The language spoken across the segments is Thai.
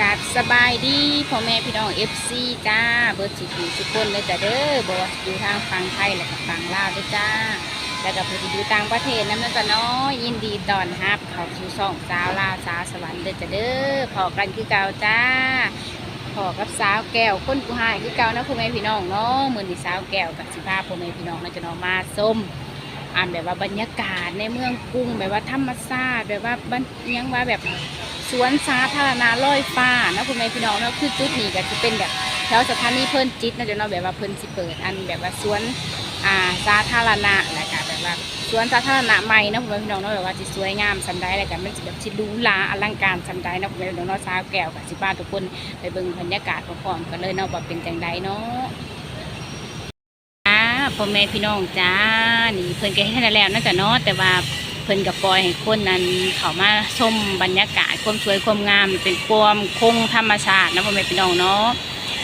กับสบายดีพ่อแม่พี่น้องเอฟซีจ้าเบิร์ดสิถูทุกคนเลยจ้ะเด้อบอกว่าอยู่ทางฝั่งไทยและกับฝั่งลาวด้วยจ้า แล้วก็ผู้ที่อยู่ต่างประเทศนั่นนะจ้ะเนาะยินดีต้อนรับเขาสู่ช่องสาวลาวสาวสวรรค์เด้อจ้ะเด้อพอกันคือเก่าจ้าพอกับสาวแก้วคนผู้หายคือเก่านะพ่อแม่พี่น้องเนาะมือนี่สาวแก้วกับสิพาพ่อแม่พี่น้องนะจะเนาะมาส้ม อ่านแบบว่าบรรยากาศในเมืองกรุงแบบว่าธรรมชาติแบบว่าบันเอียงว่าแบบสวนสาธารณะลอยฟ้านะคุณแม่พี่น้องเนาะคือจุดนี้ก็จะเป็นแบบแถวสถานีเพลินจิตนะจะเนาะแบบว่าเพลินสิเปิดอันแบบว่าสวนอ่าสาธารณะแหละคะแบบว่าสวนสาธารณะใหม่นะคุณแม่พี่น้องเนาะแบบว่าจะสวยงามสันได้อะไรกันมันจะแบบชิดูหราอลังการสันได้นะคุณแม่พี่น้องเนาะสาวแก้วกับสิบ้าทุกคนไปเบิ่งบรรยากาศพร้อมๆกันเลยเนาะว่าเป็นจังไดเนาะ พ่อแม่พี่น้องจ้า นี่เพิ่นก็ให้แล้วนะจ๊ะเนาะแต่ว่าเพิ่นกับปล่อยให้คนนั้นเขามาชมบรรยากาศความสวยความงาม เป็นความคงธรรมชาตินะพ่อแม่พี่น้องเนาะ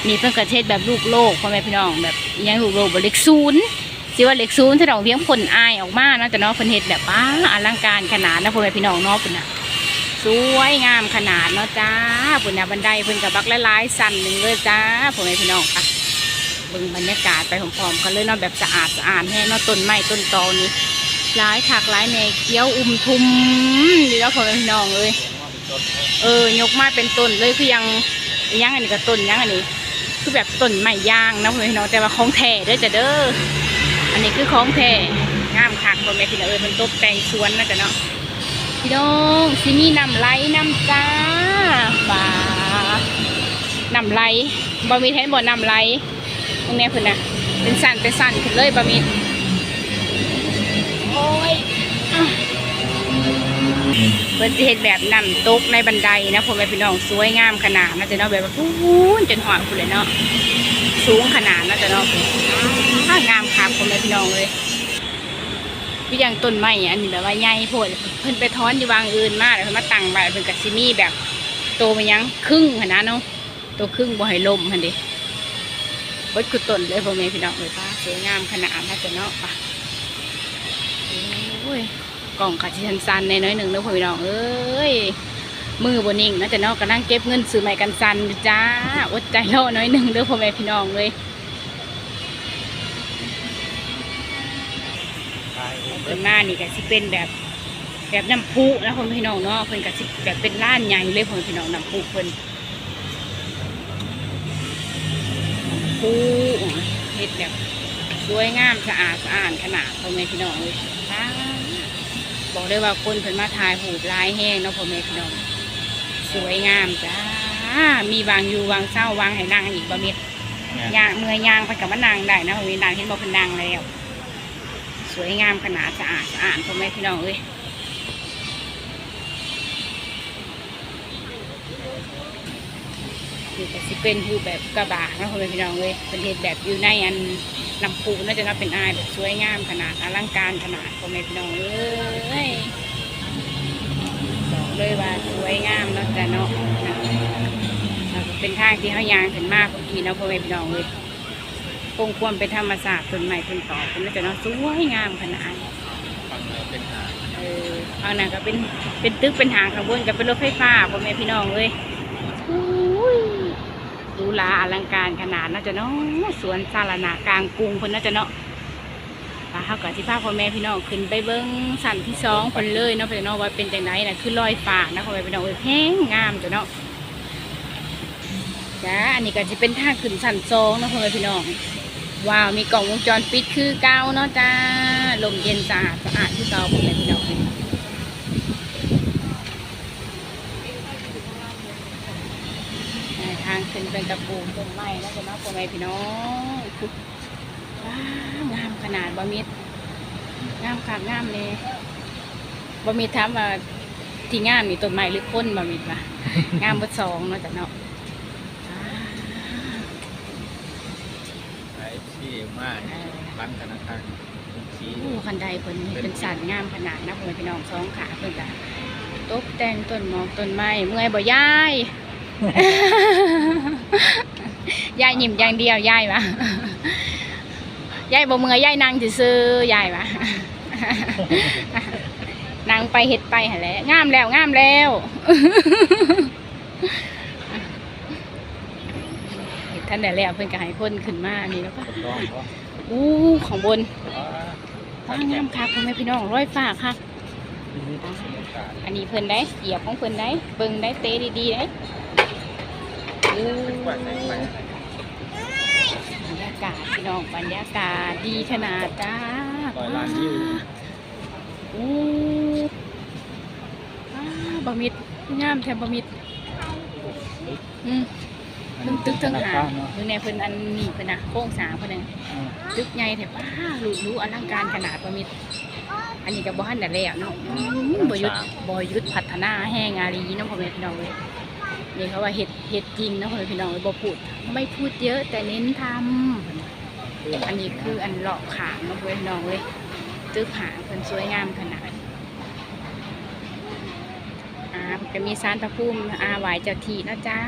นี่เพิ่นก็เทศแบบลูกโลกพ่อแม่พี่น้องแบบยังลูกโลกแบ่เล็กศูนย์สิว่าเล็กศูนย์ถ้าเราเพียงผลอายออกมานะจ๊ะเนาะเพิ่นเฮ็ดแบบป้าอลังการขนาดนะพ่อแม่พี่น้องเนาะเพิ่นน่ะสวยงามขนาดเนาะจ้าเพิ่นนะบันไดเพิ่นก็บักหลายสั่นหนึงเลยจ้าพ่อแม่พี่น้องค่ะ เบิ่งบรรยากาศไปพร้อมๆกันเลยเนาะแบบสะอาดสะอาดแห้งเนาะต้นไม้ต้นตอนี้หลายถักหลายแนเกี้ยวอุ้มทุมอยู่แล้วพ่อแม่พี่น้องเลยเออยกมาเป็นต้นเลยคือยังยังอันนี้ก็ต้นยังอันนี้ คือแบบต้นไม้ย่างนะพ่อแม่พี่น้องแต่ว่าของแท้ด้อจ้ะเด้ออันนี้คือของแท้งามคักพ่อแม่พี่น้องเออมันตกแต่งสวนนะจ๊ะเนาะพี่น้องสิมีน้ำไหลน้ำจ้าฟ้าน้ำไหลบ่มีแทนบ่น้ำไหล รงเนี้ยเพิ่นนะเป็นสั่นเป็นสั่นขึ้นเลยบะมิดโอ้ยอะเพิ่นสิเฮ็ดแบบนำตกในบันไดนะพ่อแม่พี่น้องสวยงามขนาดนะจะเนาะแบบว่าพูนจนหอดพุ่นเลยเนาะสูงขนาดนะจะเนาะอ้างามครับพ่อแม่พี่น้องเลยพี่ยังต้นไม้อันนี้แบบว่าใหญ่โพดเพิ่นไปท้อนอยู่วางอื่นมาแล้วเพิ่นมาตั้งไว้เพิ่นก็สิมีแบบโตไปยังครึ่งหั่นนะเนาะโตครึ่งบ่ให้ลมหั่นเดิเบดคือต้นเลยพ่อแม่พี่น้องเลยป้าสวยงามขนาดน่าจะเนาะป่ะโอ้ยกล่องขัดชันซันในน้อยหนึ่งเด้อพ่อพี่น้องเอ้ยมือบนนิ่งน่าจะเนาะกำลังเก็บเงินซื้อไม้กันซันจ้าอดใจรอน้อยหนึ่งเด้อพ่อแม่พี่น้องเลยเพิ่นมานี่ก็สิเป็นแบบแบบน้ำพุนะพ่อแม่พี่น้องเนาะเพิ่นก็สิแบบเป็นร้านใหญ่เลยพ่อแม่พี่น้องน้ำพุเพิ่น ปูเห็ดแบบสวยงามสะอาดสะอาดขนาดพ่อแม่พี่น้องเลยป้าบอกได้ว่าคนเพิ่นมาถ่ายหูปลายแห้งเนาะพ่อแม่พี่น้องสวยงามจ้ามีวางอยู่วางเศร้าวางให้นางอีกบ่เม็ดย่างเมื่อย่างไปกับว่านางได้นะพ่อแม่นางเห็นบอกเพิ่นนางแล้ว สวยงามขนาดสะอาดสะอาดพ่อแม่พี่น้องเอ้ย นี่ก็สิเป็นรูปแบบกระบะนะพ่อแม่พี่น้องเลยเป็นเห็ดแบบอยู่ในอันลำพูน่าจะนับเป็นอายแบบสวยงามขนาดอลังการขนาดพ่อแม่พี่น้องเอ้ยบอกเลยว่าสวยงามแล้วแต่เนาะเป็นทางที่เขายางขึ้นมากเมื่อกี้นาะพ่อแม่พี่น้องเลยคงควรเป็นธรรมศาสตร์ต้นใหม่ต้นต่อเป็นน่าจะเนาะสวยงามขนาดฟังแล้วเป็นหาเออเอาน่ะก็เป็นเป็นตึกเป็นหางข้างบนกับเป็นรถไฟฟ้าพ่อแม่พี่น้องเลย หลาอลังการขนาดน่าจะเนาะสวนสาธารณะกลางกรุงเพิ่นน่าจะเนาะปาเขากับที่พาพ่อแม่พี่น้องขึ้นไปเบิ้งสันที่สองเพิ่นเลยเนาะเพิ่นเนาะว่าเป็นจังไดน่ะคือลอยฟ้านะพ่อแม่พี่น้องเอ้ยแพงงามจ้ะเนาะจ้าอันนี้ก็จะเป็นทางขึ้นสันสองนะพ่อแม่พี่น้องว้าวมีกล่องวงจรปิดคือเก้าเนาะจ้าลมเย็นสะอาดสะอาดที่เก้าผมเลยพี่น้อง ทางขึ้นเป็นตะปูต้นไม้นะจ๊ะเนาะพ่อแม่พี่น้องว้าวงามขนาดบะมิดงามขาดงามเลยบะมิดถามว่าที่งามนี่ต้นไม้หรือคนบะมิดปะงามเบดสองเนาะจ้ะเนาะว้าวขายที่มากร้านธนาคารชี้โอ้คันใดเพิ่นเฮ็ดเป็นสันงามขนาดนะเพิ่นพี่น้องสองขาเพิ่นก็ตกแต่งต้นหมอกต้นไม้เมื่อยบ่ยาย ยายยิ้มอย่างเดียวยายวะยายบ่เมื่อยยายนั่งซื่อๆยายวะนั่งไปเฮ็ดไปหั่นแหละงามแล้วงามแล้วท่านได้แล้วเพิ่นก็ให้คนขึ้นมานี่แล้วก็ถูกต้องเพราะอู้ของบนว่าว้างามคักพ่อแม่พี่น้องร้อยฟ้าคักที่นี่เป็นบรรยากาศอันนี้เพิ่นได้เหยียบของเพิ่นได้เบิ่งได้เตะดีๆได้อู้กว่าใส่ไป บรรยากาศพี่น้องบรรยากาศดีขนาดจ้าร้อยล้านวิวอู้อ้บะมิดงามแทบบะมิดอืมเพิ่งตึกทั้งหาอยู่ในเพิ่นอันนี้เพิ่นนะโค้งสางเพิ่นนตึกใหญ่แถบป้าหรูหรูอลังการขนาดประมิด อันนี้ก็บ่ทันได้แล้วเนาะอืมบ่ยุดบ่ยุดพัฒนาแห้งอารีเนาะพ่อแม่พี่น้องเลย นี่เขาว่าเฮ็ดเฮ็ดจริงนะพ่อแม่พี่น้องเลยบ่พูด ไม่พูดเยอะแต่เน้นทำอันนี้คืออันเลาะขางเนะพี่น้องเลยตึกหางเพิ่นสวยงามขนาดอ่าก็มีสารพระภูมิอาไหวเจ้าทีนะจ้า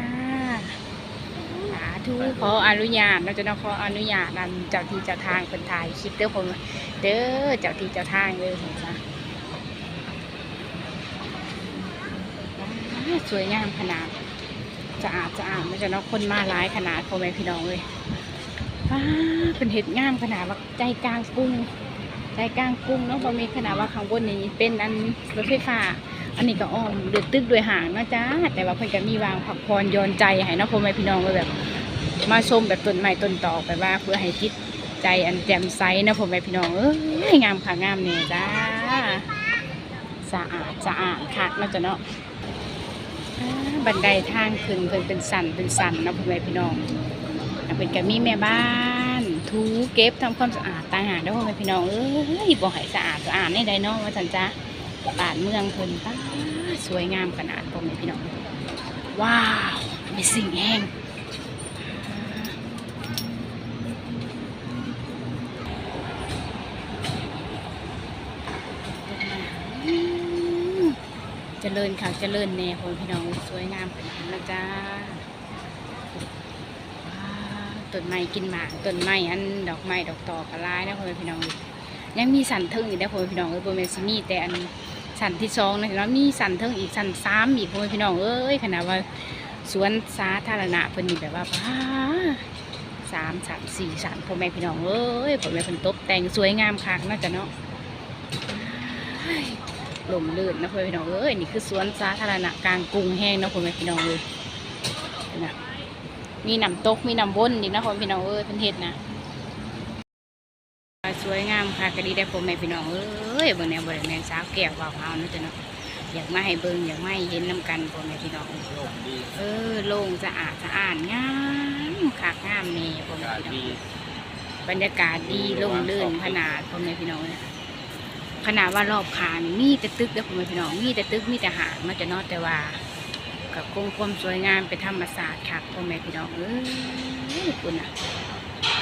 สาธุขออนุญาตเราจะต้องขออนุญาตนำเจ้าที่เจ้าทางคนถ่ายคลิปเด้อผมเด้อเจ้าที่เจ้าทางเลยผมจ้ะสวยงามขนาด สะอาดสะอาดมันจะเนาะคนมาหลายขนาดพ่อแม่พี่น้องเลยฟ้าเป็นเห็ดงามขนาดว่าใจกลางกรุงใจกลางกรุงเนาะพอมีขนาดว่าข้างบนนี้เป็นอันรถไฟฟ้า อันนี้ก็อ้อมเดือดตึกด้วยห่างนาะจ้าแต่ว่าเพิ่นก็มีวางผักพรโยนใจให้เนาะพ่อแม่พี่น้องไว้แบบ มาชมแบบต้นไม้ต้นตอกแบบว่าเพื่อให้จิตใจอันแจ่มใสนะพ่อแม่พี่น้องเอ้ยงามค่ะงามเนี่ยจ้าสะอาดสะอาดค่ะเนาะจ้ะเนาะ บันไดทางขึ้นเพิ่นเป็นสันเป็นสันนะพ่อแม่พี่น้องเป็นก็มีแม่บ้าน ทูเก็บทำความสะอาดต่างหากเด้อพ่อแม่พี่น้องเอ้ยบ่ให้สะอาดสะอาดในใดเนาะว่าซั่นจ้าบ้านเมืองเพิ่นป้าสวยงามขนาดพ่อแม่พี่น้องว้าวมีสิ่งแห้ง เจริญค่ะเจริญแน่พ่อแม่พี่น้องสวยงามขนาดนะจ้าว้าต้นไม้กินหมากต้นไม้อันดอกไม้ดอกตอกอะไรนะพ่อแม่พี่น้องยังมีสันเทิงอีกนะพ่อแม่พี่น้องเอ้ยโบเมนซิมีแต่อันสันที่สองนะแล้วมีสันเทิงอีกสันสามอีกพ่อแม่พี่น้องเอ้ยขนาดว่าสวนสาธารณะเพิ่นนี่แบบว่าสามสันสี่สันพ่อแม่พี่น้องเอ้ยพ่อแม่เพิ่นตกแต่งสวยงามคักเนาจะเนาะ ลมลื่นนะพ่อแม่พี่น้องเอ้ยนี่คือสวนสาธารณะกลางกรุงแห้งนาะพ่อแม่พี่น้องเลยนะมีน้ำตกมีน้ำวนอีกนะพ่อแม่พี่น้องเอ้ยเพิ่นเฮ็ดนะสวยงามค่ะก็ดีได้พ่อแม่พี่น้องเอ้ยเบิ่งแนวบริเวณสาวแก้ววาวเอานะจ๊ะเนาะอยากมาให้เบิ่งอยากมาให้เห็นน้ำกันพ่อแม่พี่น้องเออโล่งสะอาดสะอาดงามคักงามเนี่พ่อแม่พี่น้องบรรยากาศดีร่มรื่นขนาดพ่อแม่พี่น้องเลย ขนาดว่ารอบคานี่มีแต่ตึกเด้อพ่อแม่พี่น้องมีแต่ตึกมีแต่หางมันจะนอแต่ว่ากับคงความสวยงามเป็นธรรมศาสตร์ค่ะพ่อแม่พี่น้องเอ้ยคุณอะ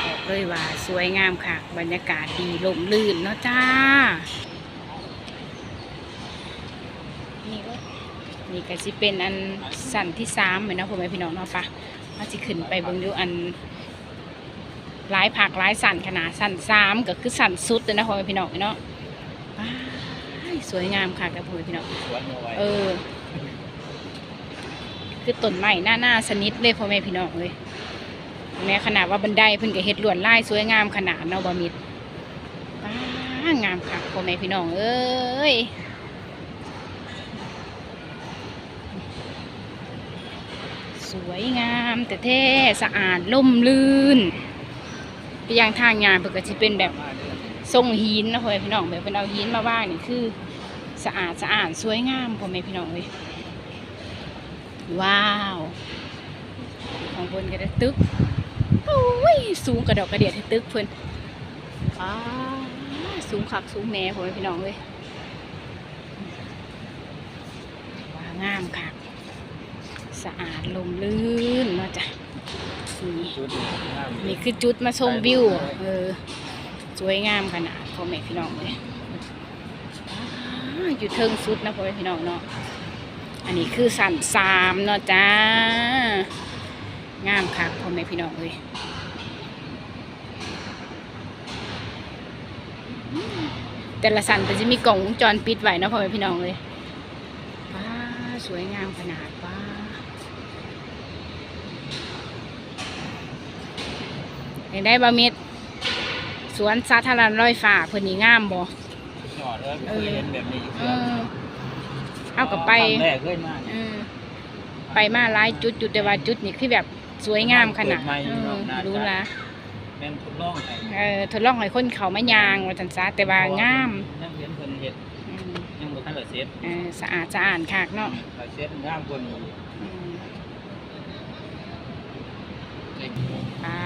บอกเลยว่าสวยงามค่ะ บรรยากาศดีลมลื่นเนาะจ้า นี่ก็นี่ก็สิเป็นอันสันที่สามเหมือนนะพ่อแม่พี่น้องเนาะปะมาสิขึ้นไปเบิ่งดูอันหลายผักหลายสันขนาดสันสามก็คือสันสุดเลยนะพ่อแม่พี่น้องเนาะ สวยงามค่ะกับพ่อแม่พี่น้องสวนเอาไว้เออ คือต้นไม้หน้าหน้าสนิทเลยพ่อแม่พี่น้องเลยแม้ขนาดว่าบันไดเพิ่นก็เฮ็ดลวดลายสวยงามขนาดเนาะบ่มิดป้างามค่ะพ่อแม่พี่น้องเอ้ยสวยงามแต่แท้สะอาดล่มลื่นไปยังทางงานเพิ่นก็สิเป็นแบบมาเดือน ทรงหินนะพ่อแม่พี่น้องแบบเป็นเอาหินมาว่างนี่คือสะอาดสะอาดสวยงามพ่อแม่พี่น้องเลยว้าวของบนก็ได้ตึกโอ้ยสูงกระดอกกระเดียดให้ตึกเพิ่อนว้าวสูงคักสูงแม่พ่อแม่พี่น้องเลยว้างามคักสะอาดลมลื่นเนาะจ้ะนี่นี่คือจุดมาชมวิวเออ สวยงามขนาดพ่อแม่พี่น้องเลยอยู่เทิงสุดนะพ่อแม่พี่น้องเนาะ อันนี้คือสันสามเนาะจ้า งามคักพ่อแม่พี่น้องเลยแต่ละสันก็จะมีกล่องวงจรปิดไว้นะพ่อแม่พี่น้องเลยว้าสวยงามขนาดว้าได้บะเม็ด สวนสาธารณะร้อยฟ้าเพิ่นนี่งามบ่ยอดเลยเคยเห็นแบบนี้เออเอากับไปครั้งแรกเลยมากเออไปมาหลายจุดจุดแต่ว่าจุดนี่คือแบบสวยงามขนาดเปิดใหม่เออน่าจะรู้ละแม่นทดลองให้เออทดลองให้คนเขามายางว่าจันซะแต่ว่างามยังเห็นเพิ่นเฮ็ดอืมยังบ่ทันได้เสร็จเออสะอาดสะอาดคักเนาะถ้าเสร็จงามกว่านี้อืมอ่า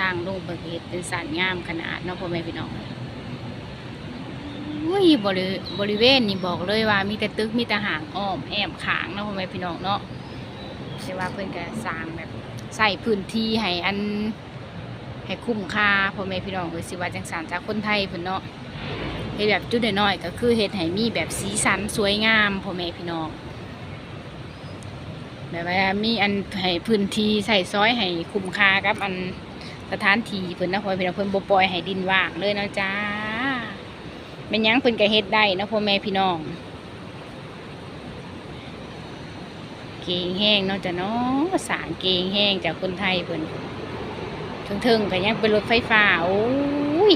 ทางลงเบิกเห็ดเป็นสันงามขนาดเนาะพ่อแม่พี่น้องอุ้ยบริบริเวณนี่บอกเลยว่ามีแต่ตึกมีแต่หางอ้อมแอมขางเนาะพ่อแม่พี่น้องเนาะแต่ว่าเพิ่อนก็สร้างแบบใส่พื้นที่ให้อันให้คุ้มค่าพ่อแม่พี่น้องเอ้ยสิว่าจังสารจากคนไทยเพิ่อนเนาะเฮ็ดแบบจุดน้อยๆก็คือเฮ็ดให้มีแบบสีสันสวยงามพ่อแม่พี่น้องแบบว่ามีอันให้พื้นที่ใส่ซอยให้คุ้มค่ากับอัน สถานที่เพิ่นนะพ่อพี่น้องเพิ่นบ่ปล่อยให้ดินว่างเลยนะจ้าแม่นยังเพิ่นก็เฮ็ดได้นะพ่อแม่พี่น้อง เก่งแห้งเนาะจ้ะเนาะสางเก่งแห้งจากคนไทยเพิ่นถึงๆก็ยังเป็นรถไฟฟ้าโอ้ย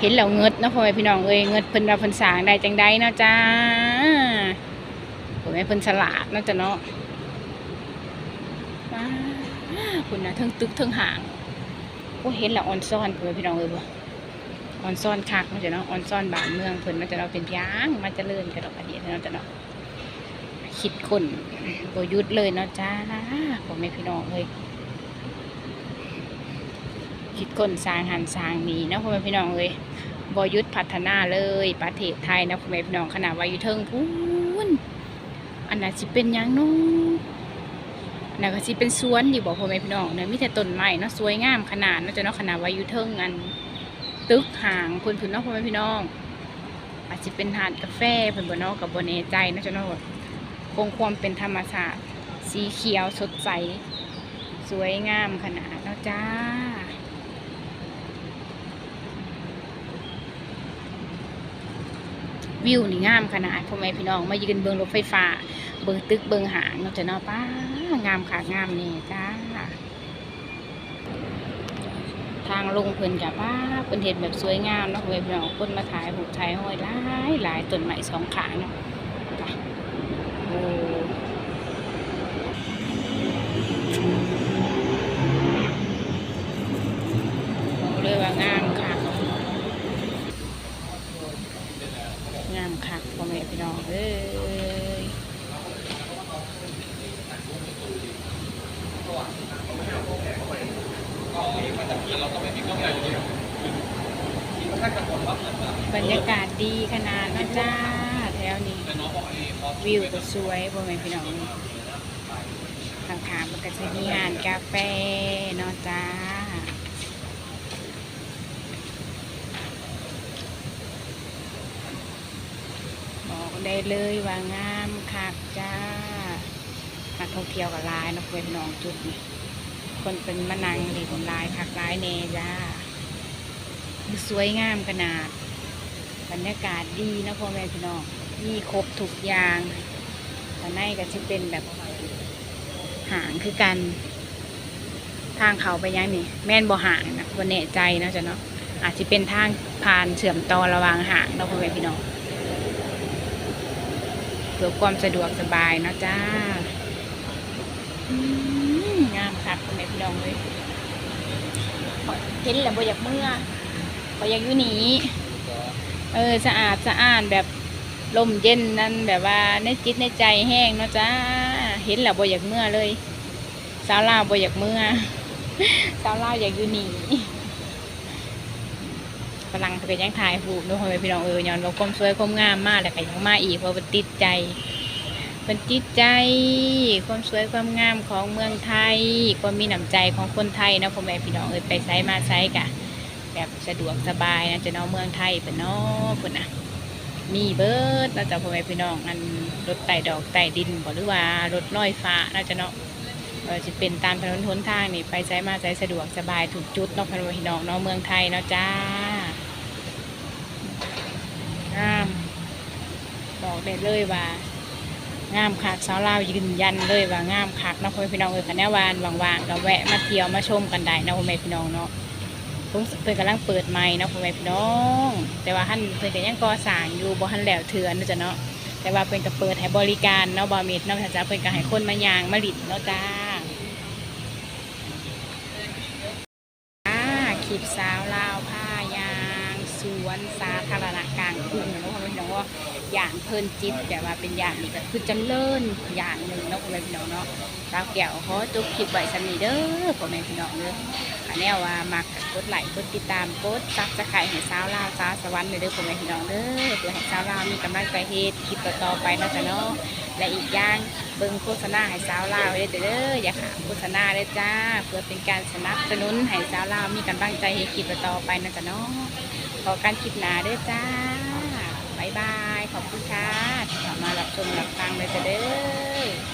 เห็นแล้วเงิดนาะพ่อแม่พี่น้องเอ้ยเงิดเพิ่นว่าเพิ่นสางได้จังใดเนาะจ้าพ่อแม่เพิ่นฉลาดเนาะจ้ะเนาะคุณนะเทิงตึกเทิงห่าง ก็เห็นแล้วออนซ่อนเพื่อนพี่น้องเอ้ยบ่ออนซ่อนคักมันจะเนาะออนซ่อนบ้านเมืองเพิ่นมันจะเนาะเป็นพยางมันจะเลื่อนกระดอกกระเดียดเนาะจะเนาะคิดคนบยุดเลยเนาะจ้าผมไม่พี่น้องเลยคิดคนสร้างหันสร้างมีเนาะพ่อแม่พี่น้องเลยบหยุดพัฒนาเลยประเทศไทยนะพ่อแม่พี่น้องขนาดวายู่เทิงพูนอันนั้นสิเป็นยังเนาะน่ะก็สิเป็นสวนอยู่บอกพ่อแม่พี่น้องเนี่ยมีแต่ต้นไม้เนาะสวยงามขนาดเนาะจะเนาะขนาดวายุเทิงอัน ตึกห่างคนพุ่นเนาะพ่อแม่พี่น้อง อาจจะเป็นหาดกาแฟเป็นบนนอกกับบนเนใจเนาะจะเนาะคงความเป็นธรรมชาติสีเขียวสดใส สวยงามขนาดเนาะจ้า วิวนี่งามขนาดพ่อแม่พี่น้องมายืนเบิ่งรถไฟฟ้า เบิ่งตึกเบิ่งหางเนาะจ้ะเนาะป้างามค่ะงามนี่จ้าทางลงเพิ่นกับป้าเป็นเห็นแบบสวยงามเนาะเว้ยพี่น้องคนมาถ่ายหูถ่ายห้อยหลายหลายต้นไม้สองขางเนาะโอ้บอกเลยว่างามค่ะงามค่ะพ่อแม่พี่น้องเอ้ย บรรยากาศดีขนาดนาะจ้าแถวนี้ วิวก็สวยพ่อแม่พี่น้องนี่ข้างๆมันก็จะมีงานกาแฟเนาะจ้าบอกได้เลยว่างามคักจ้านักท่องเที่ยวกับลายเนาะพ่อแม่พี่น้องจุดนี้ คนเป็นมะนังหรือคนลายคักลายเนจ้าสวยงามขนาด บรรยากาศดีนะพ่อแม่พี่น้องมีครบทุกอย่างตอนในก็จะเป็นแบบหางคือกัน ทางเขาไปยังนี่ แม่นบ่ห่างนะบนแน่ใจนะจ๊ะเนาะอาจจะเป็นทางผ่านเชื่อมต่อระหว่างหางนะพ่อแม่พี่น้องเพื่อความสะดวกสบายนะจ้าอืมงามคักพ่อแม่พี่ น้องเลยเห็นแล้วบ่อยากเมื่อก็อยากอยู่หนีเออสะอาดสะอาดแบบลมเย็นนั่นแบบว่าในจิตในใจแห้งเนาะจ้าเห็นแล้วบ่อยากเมื่อเลย สาวลาวบ่อยากเมื่อสาวลาวอยากอยู่หนีฝรั่งก็ยังถ่ายรูปเนาะพ่อแม่พี่น้องเออย้อนว่าความสวยความงามมากแล้วก็ยังมาอีกเพราะมันติดใจ เป็นติดใจ ความสวยความงามของเมืองไทย ความมีน้ำใจของคนไทยนะพ่อแม่พี่น้องเออไปไซมาไซกะ แบบสะดวกสบายนะจะเนาะเมืองไทยเป็นนาะพุ่นนะมีเบิร์ดนะจ๊ะพ่อแม่พี่น้องอันรถไต่ดอกไต่ดินบหรือว่ารถลอยฟ้านะจ๊ะเนาะจะเป็นตามถนนหนทางนี่ไปใช้มาใช้สะดวกสบายถูกจุดนาะพ่อแม่พี่น้องนาะเมืองไทยเนาะจ้างามบอกได้เลยว่า งามคักสาวลาวยืนยันเลยว่างามคักนะพ่อแม่พี่น้องเอ้ยคันแนวานว่างๆก็แวะมาเที่ยวมาชมกันได้นะพ่อแม่พี่น้องเนาะเพิ่งเพิ่นกำลังเปิดใหม่นะพ่อแม่พี่น้อง แต่ว่าท่านเพิ่นก็ยังก่อสร้างอยู่บ่ทันแล้วเถื่อนนะจ้ะเนาะแต่ว่าเพิ่นก็เปิดให้บริการเนาะบ่มีดเนาะจ้ะเพิ่นก็ให้คนมายางมาหลิดเนาะจ้าอ่าคลิปสาวลาวผ้ายาง สวนสาธารณะกลางกรุงเนาะพ่อแม่พี่น้องว่า อย่างเพลินจิตแต่ว่าเป็นอย่างนี้ก็คือจำเริญอย่างหนึ่งเนาะพ่อแม่พี่น้องเนาะดาวแก้วเขอจบคลิปไว้สำนีเด้อพ่อแม่พี่น้องเด้ออันแนวว่ามักกดไลค์กดติดตามกดซับสไครต์ให้สาวลาวสาวสวรรค์เด้อพ่อแม่พี่น้องเด้อเพื่อให้สาวลาวมีกำลังใจเฮ็ดคลิปต่อๆไปนะจ้ะเนาะและอีกอย่างเบิ่งโฆษณาให้สาวลาวเด้อเด้ออย่าขาดโฆษณาเด้อจ้า เพื่อเป็นการสนับสนุนให้สาวลาวมีกำลังใจเฮ็ดคลิปต่อๆไปนะจ้ะเนาะขอการคลิปหนาเด้อจ้าายบาย ขอบคุณค่ะมารับชมรับฟังเลยจะเด้อ